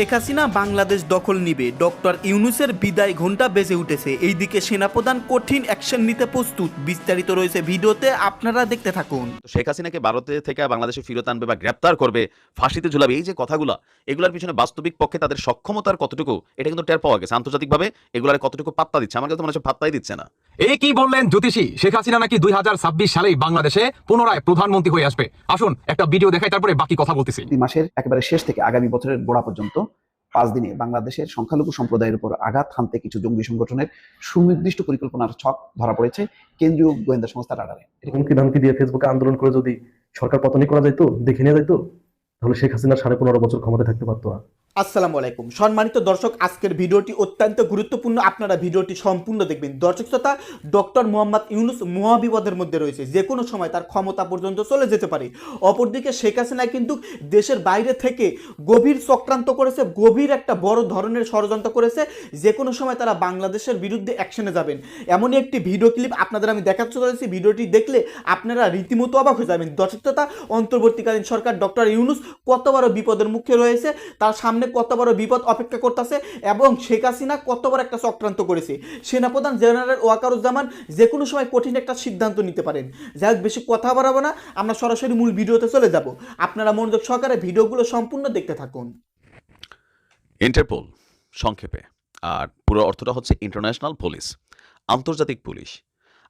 শেখ হাসিনা বাংলাদেশ দখল নিবে। ডক্টর ইউনুসের বিদায় ঘণ্টা বেজে উঠেছে। এইদিকে সেনাপ্রধান কঠিন অ্যাকশন নিতে প্রস্তুত। বিস্তারিত রয়েছে ভিডিওতে আপনারা দেখতে থাকুন। শেখ হাসিনাকে ভারতে থেকে বাংলাদেশে ফিরত আনবে বা গ্রেপ্তার করবে ফাঁসিতে ঝুলাবে এই যে কথাগুলো এগুলোর পিছনে বাস্তবিক পক্ষে তাদের সক্ষমতার কতটুকু এটা কিন্তু টের পাওয়া গেছে। আন্তর্জাতিকভাবে এগুলার কতটুকু পাত্তা দিচ্ছে? আমার কাছে মনে হচ্ছে পাত্তাই দিচ্ছে না। এই কি বললেন জ্যোতিষী? শেখ হাসিনা নাকি দুই হাজার ছাব্বিশ সালেই বাংলাদেশে পুনরায় প্রধানমন্ত্রী হয়ে আসবে? আসুন একটা ভিডিও দেখাই তারপরে বাকি কথা বলতেছি। এই মাসের একেবারে শেষ থেকে আগামী বছরের গোড়া পর্যন্ত পাঁচ দিনে বাংলাদেশের সংখ্যালঘু সম্প্রদায়ের উপর আঘাত হানতে কিছু জঙ্গি সংগঠনের সুনির্দিষ্ট পরিকল্পনার ছক ধরা পড়েছে কেন্দ্রীয় গোয়েন্দা সংস্থার আড়ালে হুমকি ধামকি দিয়ে ফেসবুকে আন্দোলন করে যদি সরকার পতনই করা যাইতো, দেখে নিয়ে যাইতো, তাহলে শেখ হাসিনা সাড়ে পনেরো বছর ক্ষমতা থাকতে পারতো না। আসসালামু আলাইকুম। সম্মানিত দর্শক, আজকের ভিডিওটি অত্যন্ত গুরুত্বপূর্ণ। আপনারা ভিডিওটি সম্পূর্ণ দেখবেন। দর্শক শ্রোতা, ডক্টর মোহাম্মদ ইউনুস মহাবিপদের মধ্যে রয়েছে। যে কোনো সময় তার ক্ষমতা পর্যন্ত চলে যেতে পারে। অপরদিকে শেখ হাসিনা কিন্তু দেশের বাইরে থেকে গভীর চক্রান্ত করেছে, গভীর একটা বড় ধরনের ষড়যন্ত্র করেছে। যে কোনো সময় তারা বাংলাদেশের বিরুদ্ধে অ্যাকশনে যাবেন। এমনই একটি ভিডিও ক্লিপ আপনাদের আমি দেখাতে চলেছি। ভিডিওটি দেখলে আপনারা রীতিমতো অবাক হয়ে যাবেন। দর্শক শ্রোতা, অন্তর্বর্তীকালীন সরকার ডক্টর ইউনুস কত বড় বিপদের মুখে রয়েছে, তার সামনে কত বড় বিপদ অপেক্ষা করতেছে এবং শেখ হাসিনা কত বড় একটা চক্রান্ত করেছে। সেনাপ্রধান জেনারেল ওয়াকারুজ্জামান যে কোনো সময় কঠিন একটা সিদ্ধান্ত নিতে পারেন। যাই বেশি কথা বাড়াবো না, আমরা সরাসরি মূল ভিডিওতে চলে যাব। আপনারা মনোযোগ সহকারে ভিডিওগুলো সম্পূর্ণ দেখতে থাকুন। ইন্টারপোল, সংক্ষেপে। আর পুরো অর্থটা হচ্ছে ইন্টারন্যাশনাল পুলিশ, আন্তর্জাতিক পুলিশ।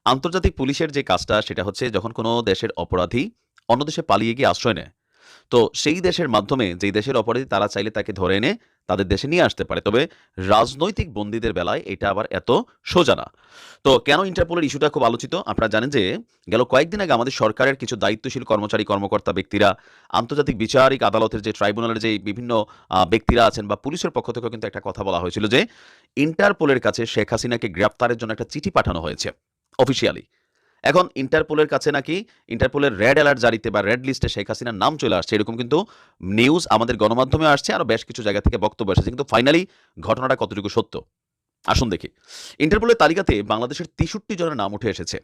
আন্তর্জাতিক পুলিশের যে কাজটা, সেটা হচ্ছে যখন কোনো দেশের অপরাধী অন্য দেশে পালিয়ে গিয়ে আশ্রয় নেয় তো সেই দেশের মাধ্যমে যেই দেশের অপরাধী তারা চাইলে তাকে ধরে এনে তাদের দেশে নিয়ে আসতে পারে। তবে রাজনৈতিক বন্দীদের বেলায় এটা আবার এত সোজা না। তো কেন ইন্টারপোলের ইস্যুটা খুব আলোচিত? আপনারা জানেন যে গেল কয়েকদিন আগে আমাদের সরকারের কিছু দায়িত্বশীল কর্মচারী, কর্মকর্তা ব্যক্তিরা আন্তর্জাতিক বিচারিক আদালতের যে ট্রাইব্যুনালের যে বিভিন্ন ব্যক্তিরা আছেন বা পুলিশের পক্ষ থেকেও কিন্তু একটা কথা বলা হয়েছিল যে ইন্টারপোলের কাছে শেখ হাসিনাকে গ্রেপ্তারের জন্য একটা চিঠি পাঠানো হয়েছে, অফিসিয়ালি। এখন ইন্টারপোলের কাছে নাকি ইন্টারপোলের রেড অ্যালার্ট জারিতে বা রেড লিস্টে শেখ হাসিনার নাম চলে আসছে। এরকম কিন্তু নিউজ আমাদের গণমাধ্যমে আসছে আরও বেশ কিছু জায়গা থেকে বক্তব্য এসেছে কিন্তু ফাইনালি ঘটনাটা কতটুকু সত্য? আসুন দেখি। ইন্টারপোলের তালিকাতে বাংলাদেশের তেষট্টি জনের নাম উঠে এসেছে।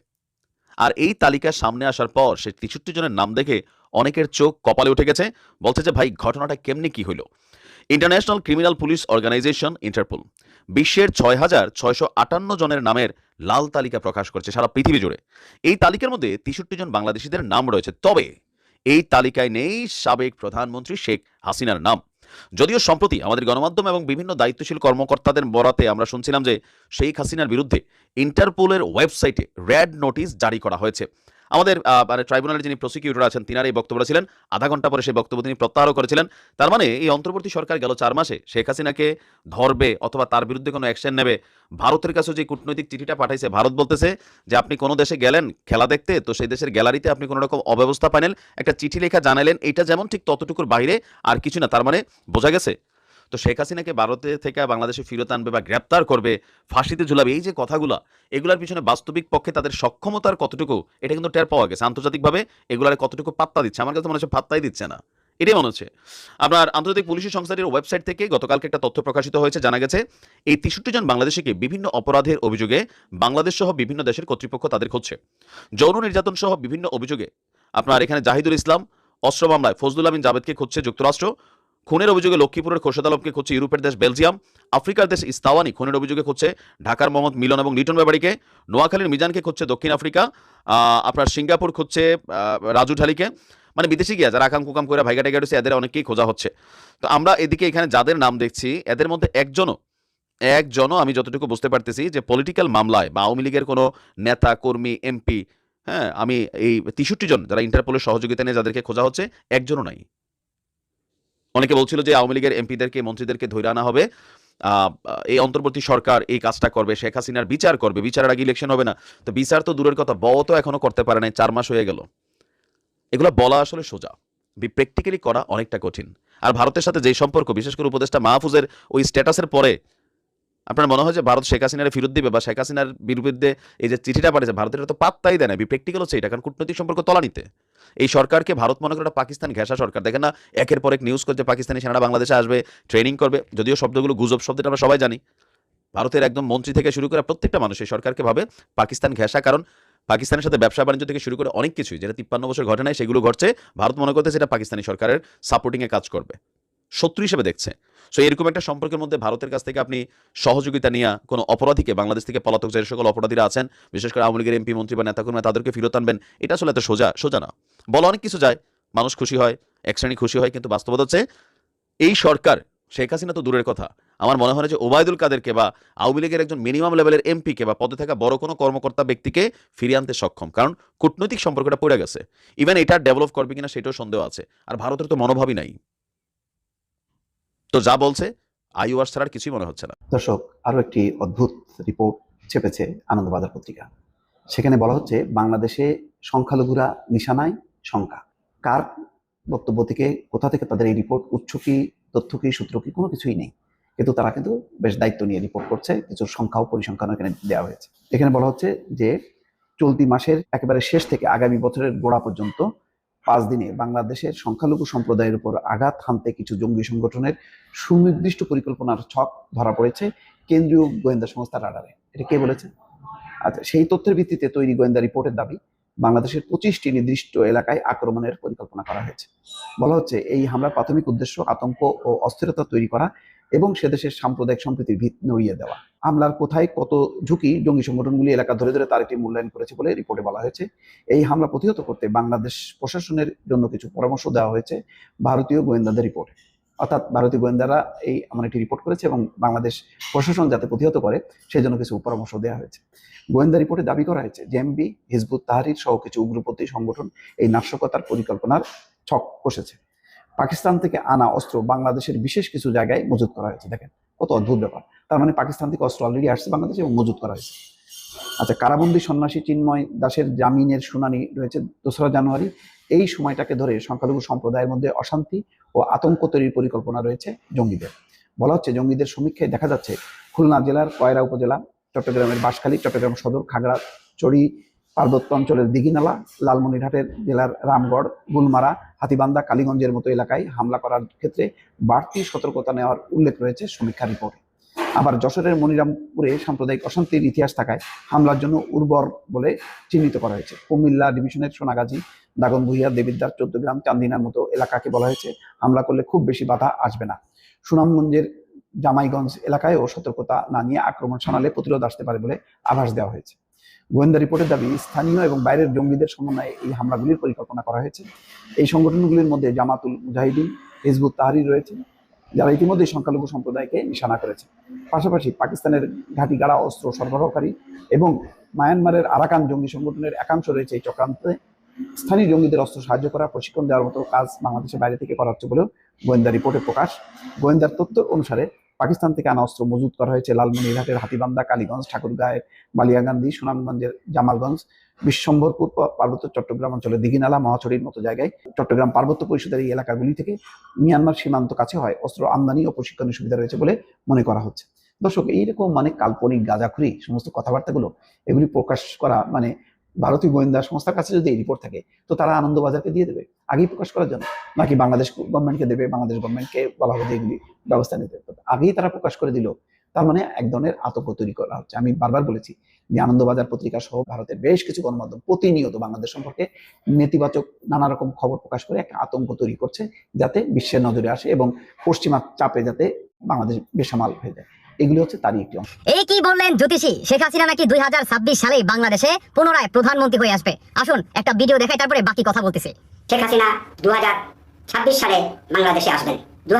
আর এই তালিকার সামনে আসার পর সেই তেষট্টি জনের নাম দেখে অনেকের চোখ কপালে উঠে গেছে। বলছে যে, ভাই, ঘটনাটা কেমনি কি হইল? International criminal police organisation Interpol বিশ্বের ছয় হাজার ছয়শো আটান্ন জনের নামের লাল তালিকা প্রকাশ করছে সারা পৃথিবী জুড়ে। এই তালিকার মধ্যে তেষট্টি জন বাংলাদেশিদের নাম রয়েছে। তবে এই তালিকায় নেই সাবেক প্রধানমন্ত্রী শেখ হাসিনার নাম। যদিও সম্প্রতি আমাদের গণমাধ্যম এবং বিভিন্ন দায়িত্বশীল কর্মকর্তাদের বরাতে আমরা শুনছিলাম যে শেখ হাসিনার বিরুদ্ধে ইন্টারপোলের ওয়েবসাইটে রেড নোটিশ জারি করা হয়েছে। আমাদের মানে ট্রাইব্যুনালের যিনি প্রসিকিউটর আছেন তিনার এই বক্তব্যটা ছিলেন। আধা ঘণ্টা পরে সেই বক্তব্য তিনি প্রত্যাহারও করেছিলেন। তার মানে এই অন্তর্বর্তী সরকার গেল চার মাসে, শেখ হাসিনাকে ধরবে অথবা তার বিরুদ্ধে কোনো অ্যাকশন নেবে। ভারতের কাছে যে কূটনৈতিক চিঠিটা পাঠাইছে, ভারত বলতেছে যে আপনি কোনো দেশে গেলেন, খেলা দেখতে, তো সেই দেশের গ্যালারিতে আপনি কোনো রকম অব্যবস্থা পাইলেন। একটা চিঠি লেখা জানালেন এটা যেমন ঠিক ততটুকুর বাইরে আর কিছু না। তার মানে বোঝা গেছে তো শেখ হাসিনাকে ভারতে থেকে বাংলাদেশে ফিরত আনবে বা গ্রেপ্তার করবে, ফাঁসিতে ঝুলাবে, এই যে কথাগুলা, এগুলার পিছনে বাস্তবিক পক্ষে তাদের সক্ষমতার কতটুকু, এটা কিন্তু টের পাওয়া গেছে। আন্তর্জাতিকভাবে এগুলার কতটুকু পাত্তা দিচ্ছে? আমার কাছে মনে হচ্ছে পাত্তাই দিচ্ছে না। এটাই মনে হচ্ছে। আপনার আন্তর্জাতিক পুলিশি সংস্থাটির ওয়েবসাইট থেকে গতকালকে একটা তথ্য প্রকাশিত হয়েছে, জানা গেছে, এই তেষট্টি জন বাংলাদেশিকে বিভিন্ন অপরাধের অভিযোগে বাংলাদেশ সহ বিভিন্ন দেশের কর্তৃপক্ষ তাদের খুঁজছে। যৌন নির্যাতন সহ বিভিন্ন অভিযোগে আপনার এখানে জাহিদুল ইসলাম, অস্ত্র মামলায় ফজলুল আমিন জাভেদকে খুঁজছে যুক্তরাষ্ট্র। খুনের অভিযোগে লক্ষ্মীপুরের খোরশেদ আলমকে খুঁজছে ইউরোপের দেশ বেলজিয়াম, আফ্রিকার দেশ ইস্তাওয়ানি। খুনের অভিযোগে খুঁজছে ঢাকার মোহাম্মদ মিলন এবং লিটন ব্যাপারীকে। নোয়াখালীর মিজানকে খুঁজছে দক্ষিণ আফ্রিকা। আপনার সিঙ্গাপুর খুঁজছে রাজু ঢালিকে। মানে বিদেশি গিয়া, যারা আকাম কুকাম করে ভাইগা টাইগা রয়েছে, এদের অনেককেই খোঁজা হচ্ছে। তো আমরা এদিকে এখানে যাদের নাম দেখছি, এদের মধ্যে একজনও একজনও আমি যতটুকু বুঝতে পারতেছি যে পলিটিক্যাল মামলায় বা আওয়ামী লীগের কোনো নেতা, কর্মী, এমপি হ্যাঁ আমি এই তেষট্টি জন যারা ইন্টারপোলের সহযোগিতা নিয়ে যাদেরকে খোঁজা হচ্ছে, একজনও নাই। অনেকে বলছিল যে আওয়ামী লীগের এমপিদেরকে, মন্ত্রীদেরকে ধরে আনা হবে। এই অন্তর্বর্তী সরকার এই কাজটা করবে, শেখ হাসিনার বিচার করবে। বিচারের আগে ইলেকশন হবে না। তো বিচার তো দূরের কথা বও তো এখনও করতে পারে নাই, চার মাস হয়ে গেল। এগুলো বলা আসলে সোজা। প্র্যাকটিক্যালি করা অনেকটা কঠিন। আর ভারতের সাথে যে সম্পর্ক, বিশেষ করে উপদেষ্টা মাহফুজের ওই স্ট্যাটাসের পরে, আপনার মনে হয় যে ভারত শেখ হাসিনার ফেরত দিবে বা শেখ হাসিনার বিরুদ্ধে এই যে চিঠিটা পাঠিয়েছে, ভারতের তো পাত্তাই দেয় না। বি প্র্যাকটিক্যাল হচ্ছে এটা, কারণ কূটনৈতিক সম্পর্ক তলানিতে। এই সরকারকে ভারত মনে করে একটা পাকিস্তান ঘেঁষা সরকার। দেখেন না, একের পর এক নিউজ করছে পাকিস্তানি সেনারা বাংলাদেশে আসবে ট্রেনিং করবে। যদিও শব্দগুলো গুজব শব্দটা আমরা সবাই জানি। ভারতের একদম মন্ত্রী থেকে শুরু করে প্রত্যেকটা মানুষ এই সরকারকে ভাবে পাকিস্তান ঘেঁষা। কারণ পাকিস্তানের সাথে ব্যবসা বাণিজ্য থেকে শুরু করে অনেক কিছুই, যেটা তিপ্পান্ন বছর ঘটনায় সেগুলো ঘটছে। ভারত মনে করতে সেটা পাকিস্তানি সরকারের সাপোর্টিংয়ে কাজ করবে। শত্রু হিসেবে দেখছে। সো এরকম একটা সম্পর্কের মধ্যে ভারতের কাছ থেকে আপনি সহযোগিতা নিয়ে কোনো অপরাধীকে, বাংলাদেশ থেকে পলাতক যে সকল অপরাধীরা আছেন, বিশেষ করে আওয়ামী লীগের এমপি, মন্ত্রী বা নেতাকর্মী তাদেরকে ফেরত আনবেন, এটা আসলে এত সোজা সোজা না। বলা অনেক কিছু যায়, মানুষ খুশি হয়, এক শ্রেণি খুশি হয়, কিন্তু বাস্তবতা হচ্ছে এই সরকার, শেখ হাসিনা তো দূরের কথা। আমার মনে হয় যে ওবায়দুল কাদেরকে বা আওয়ামী লীগের একজন মিনিমাম লেভেলের এমপিকে বা পদে থাকা বড় কোনো কর্মকর্তা ব্যক্তিকে ফিরিয়ে আনতে সক্ষম। কারণ কূটনৈতিক সম্পর্কটা পড়ে গেছে। ইভেন এটা ডেভেলপ করবে কিনা সেটাও সন্দেহ আছে। আর ভারতের তো মনোভাবই নাই। তো যা বলছে আইওয়ার ছাড়া আর কিছুই মনে হচ্ছে না। দর্শক আরও একটি অদ্ভুত রিপোর্ট চেপেছে আনন্দবাজার পত্রিকা। সেখানে বলা হচ্ছে, বাংলাদেশে সংখ্যালঘুরা নিশানায় সংখ্যা। কার বক্তব্য থেকে, কোথা থেকে তাদের এই রিপোর্ট উৎস কি, তথ্য কি, সূত্র কি, কোনো কিছুই নেই। কিন্তু তারা কিন্তু বেশ দায়িত্ব নিয়ে রিপোর্ট করছে, কিছু সংখ্যাও পরিসংখ্যান এখানে দেওয়া হয়েছে। এখানে বলা হচ্ছে যে, চলতি মাসের একেবারে শেষ থেকে আগামী বছরের গোড়া পর্যন্ত পাঁচ দিনে বাংলাদেশের সংখ্যালঘু সম্প্রদায়ের উপর আঘাত হানতে কিছু জঙ্গি সংগঠনের সুনির্দিষ্ট পরিকল্পনার ছক ধরা পড়েছে কেন্দ্রীয় গোয়েন্দা সংস্থার রাডারে। এটা কে বলেছে? আচ্ছা সেই তথ্যের ভিত্তিতে তৈরি গোয়েন্দা রিপোর্টের দাবি বাংলাদেশের পঁচিশটি নির্দিষ্ট এলাকায় আক্রমণের পরিকল্পনা করা হয়েছে। বলা হচ্ছে, এই হামলার প্রাথমিক উদ্দেশ্য আতঙ্ক ও অস্থিরতা তৈরি করা এবং সে দেশের সাম্প্রদায়িক সম্প্রীতির ভিত নড়িয়ে দেওয়া। হামলার কোথায় কত ঝুঁকি জঙ্গি সংগঠনগুলি এলাকা ধরে ধরে তার একটি মূল্যায়ন করেছে বলে রিপোর্টে বলা হয়েছে। এই হামলা প্রতিহত করতে বাংলাদেশ প্রশাসনের জন্য কিছু পরামর্শ দেওয়া হয়েছে। ভারতীয় গোয়েন্দাদের রিপোর্টে। অর্থাৎ ভারতীয় গোয়েন্দারা এই এমন একটি রিপোর্ট করেছে এবং বাংলাদেশ প্রশাসন যাতে প্রতিহত করে সেই জন্য কিছু পরামর্শ দেওয়া হয়েছে। গোয়েন্দা রিপোর্টে দাবি করা হয়েছে, জেএমবি, হিজবুত তাহারির সহ কিছু উগ্রপন্থী সংগঠন এই নাশকতার পরিকল্পনার ছক কষেছে। পাকিস্তান থেকে আনা অস্ত্র বাংলাদেশের বিশেষ কিছু জায়গায় মজুত করা হয়েছে। দেখেন, কত অদ্ভুত ব্যাপার। তার মানে পাকিস্তান থেকে অস্ত্র অলরেডি আসছে বাংলাদেশে এবং মজুত করা হয়েছে। আচ্ছা কারাবন্দী সন্ন্যাসী চিন্ময় দাসের জামিনের শুনানি রয়েছে দোসরা জানুয়ারি। এই সময়টাকে ধরে সংখ্যালঘু সম্প্রদায়ের মধ্যে অশান্তি ও আতঙ্ক তৈরির পরিকল্পনা রয়েছে জঙ্গিদের। বলা হচ্ছে জঙ্গিদের সমীক্ষায় দেখা যাচ্ছে, খুলনা জেলার কয়রা উপজেলা, চট্টগ্রামের বাঁশখালী, চট্টগ্রাম সদর খাগড়াছড়ি পার্বত্য অঞ্চলের দিঘিনালা, লালমনিরহাটের জেলার রামগড়, গুলমারা, হাতিবান্ধা, কালীগঞ্জের মতো এলাকায় হামলা করার ক্ষেত্রে বাড়তি সতর্কতা নেওয়ার উল্লেখ রয়েছে সমীক্ষা রিপোর্টে। আবার যশোরের মনিরামপুরে সাম্প্রদায়িক অশান্তির ইতিহাস থাকায় হামলার জন্য উর্বর বলে চিহ্নিত করা হয়েছে। কুমিল্লা ডিভিশনের সোনাগাজী দাগনভূঞা দেবিদ্বার, চৌদ্দগ্রাম, চান্দিনার মতো এলাকাকে বলা হয়েছে। হামলা করলে খুব বেশি বাধা আসবে না। সুনামগঞ্জের জামাইগঞ্জ এলাকায়ও সতর্কতা না নিয়ে আক্রমণ শানালে প্রতিরোধ আসতে পারে বলে আভাস দেওয়া হয়েছে। গোয়েন্দা রিপোর্টের দাবি, স্থানীয় এবং বাইরের জঙ্গিদের সমন্বয়ে এই হামলাগুলির পরিকল্পনা করা হয়েছে। এই সংগঠনগুলির মধ্যে জামাতুল মুজাহিদিন, হিজবুত তাহারির রয়েছে, যারা ইতিমধ্যে সংখ্যালঘু সম্প্রদায়কে নিশানা করেছে। পাশাপাশি পাকিস্তানের ঘাঁটি গাড়া অস্ত্র সরবরাহকারী এবং মায়ানমারের আরাকান জঙ্গি সংগঠনের একাংশ রয়েছে এই চক্রান্তে স্থানীয় জঙ্গিদের অস্ত্র সাহায্য করা, প্রশিক্ষণ দেওয়ার মতো কাজ বাংলাদেশের বাইরে থেকে করা হচ্ছে বলেও গোয়েন্দা রিপোর্টে প্রকাশ। গোয়েন্দার তথ্য অনুসারে পাকিস্তান থেকে আনা অস্ত্র মজুত করা হয়েছে লালমনিরহাটের হাতিবান্ধা, কালীগঞ্জ, ঠাকুরগাঁয়ের বালিয়াগান্ধী, সুনামগঞ্জের জামালগঞ্জ, বিশ্বম্ভরপুর পার্বত্য চট্টগ্রাম অঞ্চলের দিঘিনালা, মহাছড়ির মতো জায়গায়। চট্টগ্রাম পার্বত্য পরিষদের এই এলাকাগুলি থেকে মিয়ানমার সীমান্ত কাছে হয়। অস্ত্র আমদানি ও প্রশিক্ষণের সুবিধা রয়েছে বলে মনে করা হচ্ছে। দর্শক, এইরকম মানে কাল্পনিক গাঁজাখুরি, সমস্ত কথাবার্তাগুলো এগুলি প্রকাশ করা মানে ভারতীয় গোয়েন্দা সংস্থার কাছে যদি এই রিপোর্ট থাকে, তো তারা আনন্দবাজারকে দিয়ে দেবে, আগেই প্রকাশ করার জন্য। নাকি বাংলাদেশ গভর্নমেন্টকে দেবে, বাংলাদেশ গভর্নমেন্টকে হবে এগুলি ব্যবস্থা নিতে। আগেই তারা প্রকাশ করে দিল। তার মানে এক ধরনের আতঙ্ক তৈরি করা হচ্ছে। আমি বারবার বলেছি যে আনন্দবাজার পত্রিকা সহ ভারতের বেশ কিছু গণমাধ্যম প্রতিনিয়ত বাংলাদেশ সম্পর্কে নেতিবাচক নানা রকম খবর প্রকাশ করে একটা আতঙ্ক তৈরি করছে, যাতে বিশ্বের নজরে আসে এবং পশ্চিমা চাপে যাতে বাংলাদেশ বেসামাল হয়ে যায়। এগুলি হচ্ছে তারই একটি অংশ। এই কি বললেন জ্যোতিষী? শেখ হাসিনা নাকি দুই সালেই বাংলাদেশে পুনরায় প্রধানমন্ত্রী হয়ে আসবে? আসুন একটা ভিডিও দেখাই তারপরে বাকি কথা বলতেছি। শেখ হাসিনা দু সালে বাংলাদেশে আসবেন। দু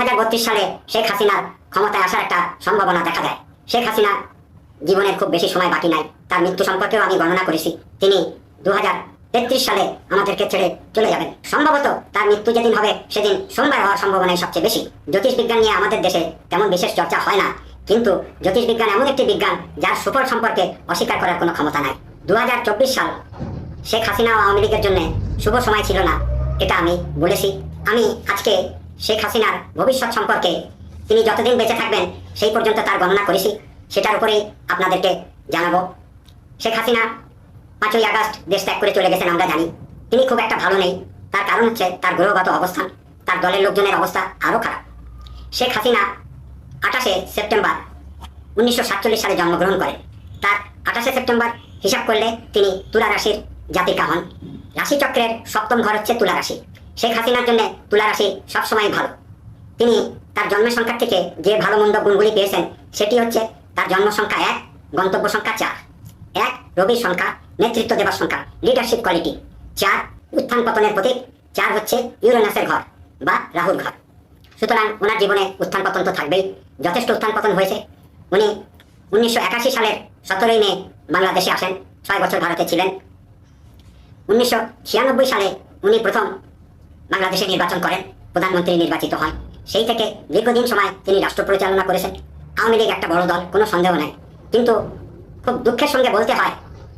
সালে শেখ হাসিনার ক্ষমতায় আসার একটা সম্ভাবনা দেখা যায় শেখ হাসিনা জীবনের খুব বেশি সময় বাকি নাই। তার মৃত্যু সম্পর্কেও আমি গণনা করেছি। তিনি দু হাজার তেত্রিশ সালে আমাদেরকে ছেড়ে চলে যাবেন। সম্ভবত তার মৃত্যু যেদিন হবে সেদিন সোমবার হওয়ার সম্ভাবনাই সবচেয়ে বেশি। জ্যোতিষ বিজ্ঞান নিয়ে আমাদের দেশে তেমন বিশেষ চর্চা হয় না। কিন্তু জ্যোতিষ বিজ্ঞান এমন একটি বিজ্ঞান যার সুফল সম্পর্কে অস্বীকার করার কোনো ক্ষমতা নাই। দু সাল শেখ হাসিনা ও আওয়ামী লীগের জন্য শুভ সময় ছিল না, এটা আমি বলেছি। আমি আজকে শেখ হাসিনার ভবিষ্যৎ সম্পর্কে তিনি যতদিন বেঁচে থাকবেন সেই পর্যন্ত তার গণনা করেছি, সেটার উপরেই আপনাদেরকে জানাব। শেখ হাসিনা পাঁচই আগস্ট দেশ ত্যাগ করে চলে গেছেন, আমরা জানি। তিনি খুব একটা ভালো নেই, তার কারণ হচ্ছে তার গ্রহগত অবস্থান, তার দলের লোকজনের অবস্থা আরও খারাপ। শেখ হাসিনা আঠাশে সেপ্টেম্বর উনিশশো সাতচল্লিশ সালে জন্মগ্রহণ করেন। তার আঠাশে সেপ্টেম্বর হিসাব করলে তিনি তুলা রাশির জাতিকা হন। রাশিচক্রের সপ্তম ঘর হচ্ছে তুলা রাশি। শেখ হাসিনার জন্য তুলা রাশি সবসময় ভালো। তিনি তার জন্মের সংখ্যা থেকে যে ভালো মন্দ গুণগুলি পেয়েছেন, সেটি হচ্ছে তার জন্ম সংখ্যা এক, গন্তব্য সংখ্যা চার। এক, রবির সংখ্যা, নেতৃত্ব দেবার সংখ্যা লিডারশিপ কোয়ালিটি চার, উত্থান পতনের প্রতীক। চার হচ্ছে ইউরেনাসের ঘর বা রাহুর ঘর। সুতরাং ওনার জীবনে উত্থান পতন তো থাকবেই। যথেষ্ট উত্থান পতন হয়েছে। উনি উনিশশো একাশি সালের সতেরোই মে বাংলাদেশে আসেন, ছয় বছর ভারতে ছিলেন। উনিশশো ছিয়ানব্বই সালে উনি প্রথম বাংলাদেশে নির্বাচন করেন, প্রধানমন্ত্রী নির্বাচিত হন। সেই থেকে দীর্ঘদিন সময় তিনি রাষ্ট্র পরিচালনা করেছেন। আওয়ামী লীগ একটা বড় দল, কোনো সন্দেহ নাই। কিন্তু খুব দুঃখের সঙ্গে বলতে হয়,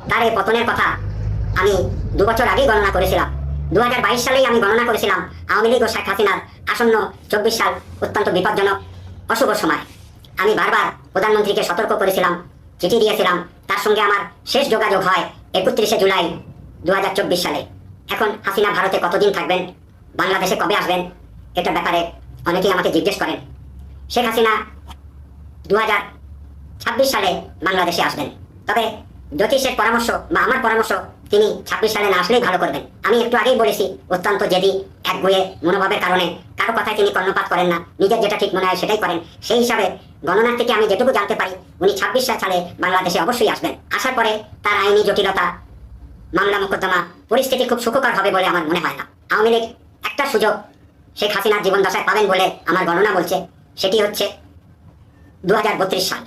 তার এই পতনের কথা আমি দু বছর আগেই গণনা করেছিলাম। দু হাজার বাইশ সালেই আমি গণনা করেছিলাম আওয়ামী লীগ ও শেখ হাসিনার আসন্ন চব্বিশ সাল অত্যন্ত বিপজ্জনক অশুভ সময়। আমি বারবার প্রধানমন্ত্রীকে সতর্ক করেছিলাম, চিঠি দিয়েছিলাম। তার সঙ্গে আমার শেষ যোগাযোগ হয় একত্রিশে জুলাই দু সালে। এখন হাসিনা ভারতে কতদিন থাকবেন? বাংলাদেশে কবে আসবেন? এটা ব্যাপারে অনেকেই আমাকে জিজ্ঞেস করেন। শেখ হাসিনা দু সালে বাংলাদেশে আসবেন। তবে জ্যোতিষের পরামর্শ বা আমার পরামর্শ তিনি ছাব্বিশ সালে না আসলেই ভালো করবেন। আমি একটু আগেই বলেছি, অত্যন্ত জেদি, একগুয়ে মনোভাবের কারণে কারও কথায় তিনি কর্ণপাত করেন না। নিজের যেটা ঠিক মনে হয় সেটাই করেন। সেই হিসাবে গণনার থেকে আমি যেটুকু জানতে পারি, উনি ছাব্বিশ সালে বাংলাদেশে অবশ্যই আসবেন। আসার পরে তার আইনি জটিলতা, মামলা মোকদ্দমা, পরিস্থিতি খুব সুখকর হবে বলে আমার মনে হয় না। আওয়ামী লীগ একটা সুযোগ শেখ হাসিনার জীবন দশায় পাবেন বলে আমার গণনা বলছে। সেটি হচ্ছে দু হাজার বত্রিশ সাল।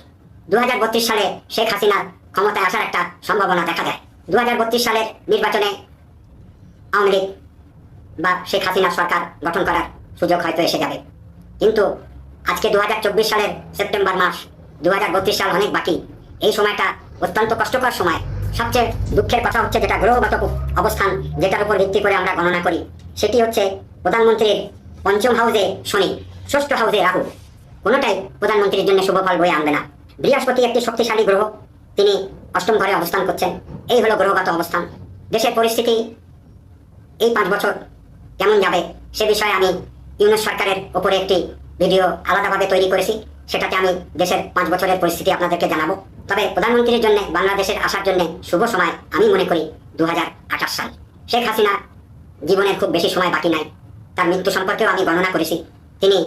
দু হাজার বত্রিশ সালে শেখ হাসিনার ক্ষমতায় আসার একটা সম্ভাবনা দেখা যায় দু সালের নির্বাচনে আওয়ামী লীগ বা শেখ হাসিনার সরকার গঠন করার সুযোগ হয়তো এসে যাবে। কিন্তু আজকে দু হাজার চব্বিশ সালের সেপ্টেম্বর মাস দু হাজার বত্রিশ সাল অনেক বাকি। এই সময়টা অত্যন্ত কষ্টকর সময়। সবচেয়ে দুঃখের কথা হচ্ছে যেটা গ্রহগত অবস্থান, যেটার উপর ভিত্তি করে আমরা গণনা করি। সেটি হচ্ছে প্রধানমন্ত্রীর পঞ্চম হাউসে শনি, ষষ্ঠ হাউসে রাহু। কোনোটাই প্রধানমন্ত্রীর জন্য শুভ ফল বয়ে আনবে না। বৃহস্পতি একটি শক্তিশালী গ্রহ, তিনি অষ্টম ঘরে অবস্থান করছেন। এই হলো গ্রহগত অবস্থান। দেশের পরিস্থিতি এই পাঁচ বছর কেমন যাবে, সে বিষয়ে আমি ইউনুস সরকারের ওপরে একটি ভিডিও আলাদাভাবে তৈরি করেছি সেটাতে আমি দেশের পাঁচ বছরের পরিস্থিতি আপনাদেরকে জানাব। তবে প্রধানমন্ত্রীর জন্য বাংলাদেশের আসার জন্য শুভ সময় আমি মনে করি দু সাল। শেখ হাসিনা জীবনের খুব বেশি সময় বাকি নাই। তার মৃত্যু সম্পর্কেও আমি গণনা করেছি। তিনি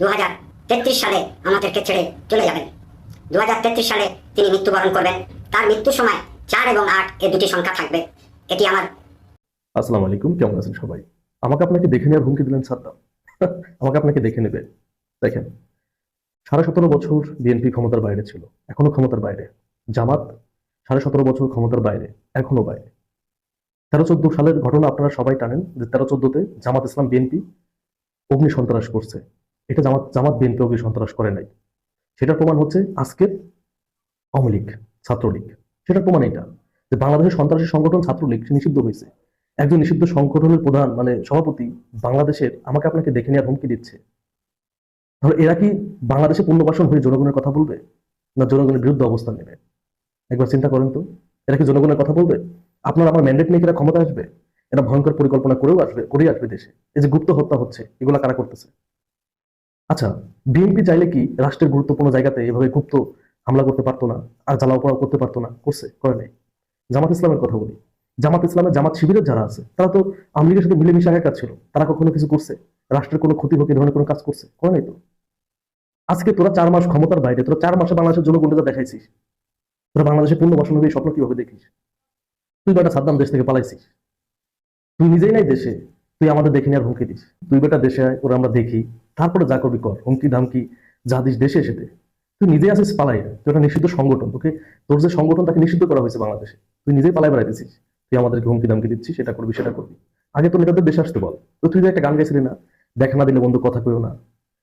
দু হাজার তেত্রিশ সালে আমাদেরকে ছেড়ে চলে যাবেন। দু হাজার তেত্রিশ সালে তিনি মৃত্যুবরণ করবেন। তার মৃত্যুর সময় চার এবং আট এ দুটি সংখ্যা থাকবে। এটি আমার আসসালামু আলাইকুম, কেমন আছেন সবাই? আমাকে আপনাকে দেখে নেওয়ার হুমকি দিলেন সাদ্দাম। আমাকে আপনাকে দেখে নেবে। দেখেন, সাড়ে সতেরো বছর বিএনপি ক্ষমতার বাইরে ছিল, এখনও ক্ষমতার বাইরে। জামাত সাড়ে সতেরো বছর ক্ষমতার বাইরে, এখনও বাইরে। তেরো চোদ্দ সালের ঘটনা আপনারা সবাই টানেন যে তেরো চোদ্দতে জামাত ইসলাম বিএনপি অগ্নি সন্ত্রাস করছে। এটা জামাত জামাত বিএনপি অগ্নি সন্ত্রাস করে নাই। সেটার প্রমাণ হচ্ছে আজকের আওয়ামী লীগ, ছাত্রলীগ। সেটার প্রমাণ এটা যে বাংলাদেশের সন্ত্রাসী সংগঠন ছাত্রলীগ নিষিদ্ধ হয়েছে। একজন নিষিদ্ধ সংগঠনের প্রধান মানে সভাপতি বাংলাদেশের, আমাকে আপনাকে দেখে নেওয়ার হুমকি দিচ্ছে। তাহলে এরা কি বাংলাদেশে পুনর্বাসন হয়ে জনগণের কথা বলবে? না জনগণের বিরুদ্ধে অবস্থান নেবে? একবার চিন্তা করেন তো। এরা কি জনগণের কথা বলবে? আপনার আমার ম্যান্ডেট নিয়ে এরা ক্ষমতা আসবে? এরা ভয়ঙ্কর পরিকল্পনা করেও আসবে, করেই আসবে দেশে। এই যে গুপ্ত হত্যা হচ্ছে, এগুলো কারা করতেছে? আচ্ছা বিএনপি চাইলে কি রাষ্ট্রের গুরুত্বপূর্ণ জায়গাতে এভাবে গুপ্ত হামলা করতে পারতো না, আর জ্বালাও করতে পারতো না? করছে, করে নাই। জামাত ইসলামের কথা বলি। জামাত ইসলামের জামাত শিবিরের যারা আছে, তারা তো লীগের সাথে মিলেমিশে আগের কাজ ছিল। তারা কখনো কিছু করছে? রাষ্ট্রের কোনো ক্ষতি হোক এই ধরনের কোনো কাজ করছে? করে নাই তো? আজকে তোরা চার মাস ক্ষমতার বাইরে, তোরা চার মাসে বাংলাদেশের জনগণকে দেখাইছিস, তোরা বাংলাদেশে পূর্ণ বসন হবে এই স্বপ্ন কীভাবে দেখিস? তুই বেটা সাদ্দাম দেশ থেকে পালাইছিস। তুই নিজেই নাই দেশে, তুই আমাদের দেখে নেওয়ার হুমকি দিস। তুই বেটা দেশে আয়, ওরা আমরা দেখি। তারপরে যা করবি কর, হুমকি ধামকি যা দিস দেশে এসেছে তুই নিজেই আছিস পালাই তুই একটা নিষিদ্ধ সংগঠন, তোকে, তোর যে সংগঠন, তাকে নিষিদ্ধ করা হয়েছে বাংলাদেশে। তুই নিজেই পালাই বেড়াইতেছিস। তুই আমাদেরকে হুমকি দামকি দিচ্ছিস, সেটা করবি সেটা করবি। আগে তো নেতাদের দেশে আসতে বল। তো তুই একটা গান গাইছিলি না? দেখা না দিলে বন্ধু কথা কইও না।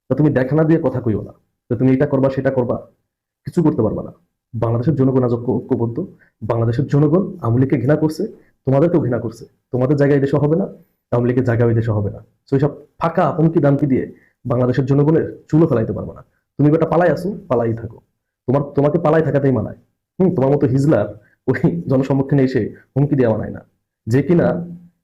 তো তুমি দেখা না দিয়ে কথা কইও না। তো তুমি এটা করবা, সেটা করবা। কিছু করতে পারবা না। বাংলাদেশের জনগণ আজ ঐক্য- ঐক্যবদ্ধ বাংলাদেশের জনগণ আওয়ামী লীগকে ঘৃণা করছে, তোমাদেরকেও ঘৃণা করছে। তোমাদের জায়গায় দেশে হবে না লীগের জায়গায় দেশে হবে না। তো এইসব ফাঁকা, হুমকি দামকি দিয়ে বাংলাদেশের জনগণের চুলো ফেলাইতে পারব না। তুমি বেটা পালাই আসো, পালাই থাকো। তোমার তোমাকে পালাই থাকাতেই মানায়। হম, তোমার মতো হিজলার ওই জনসম্মুখীনে এসে হুমকি দেওয়া মানায় না। যে কিনা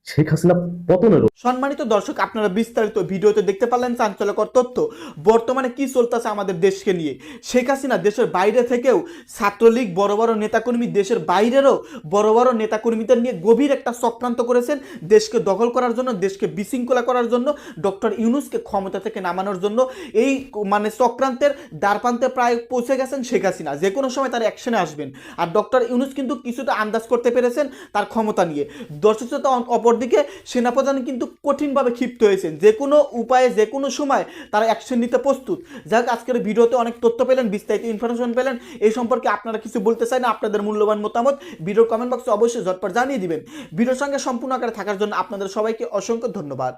শেখ হাসিনা পতনেরও সম্মানিত দর্শক আপনারা বিস্তারিত ভিডিওতে দেখতে পারলেন চাঞ্চল্যকর তথ্য। বর্তমানে কি চলতেছে আমাদের দেশকে নিয়ে? শেখ হাসিনা দেশের বাইরে থেকেও ছাত্রলীগ বড় বড় নেতাকর্মী দেশের বাইরেরও বড় বড় নেতাকর্মীদের নিয়ে গভীর একটা চক্রান্ত করেছেন। দেশকে দখল করার জন্য দেশকে বিশৃঙ্খলা করার জন্য ডক্টর ইউনুসকে ক্ষমতা থেকে নামানোর জন্য এই মানে চক্রান্তের দ্বারপ্রান্তে প্রায় পৌঁছে গেছেন শেখ হাসিনা। যে কোনো সময় তার অ্যাকশনে আসবেন। আর ডক্টর ইউনুস কিন্তু কিছুটা আন্দাজ করতে পেরেছেন তার ক্ষমতা নিয়ে। দর্শক শ্রোতা, অ- অপরদিকে সেনাপ্রধান কিন্তু কঠিনভাবে ক্ষিপ্ত হয়েছেন। যে কোনো উপায়ে, যে কোনো সময় তারা অ্যাকশন নিতে প্রস্তুত। যাক, আজকের ভিডিওতে অনেক তথ্য পেলেন, বিস্তারিত ইনফরমেশন পেলেন। এই সম্পর্কে আপনারা কিছু বলতে চাই না, আপনাদের মূল্যবান মতামত ভিডিওর কমেন্ট বক্সে অবশ্যই ঝটপট জানিয়ে দিবেন। ভিডিওর সঙ্গে সম্পূর্ণ আকারে থাকার জন্য আপনাদের সবাইকে অসংখ্য ধন্যবাদ।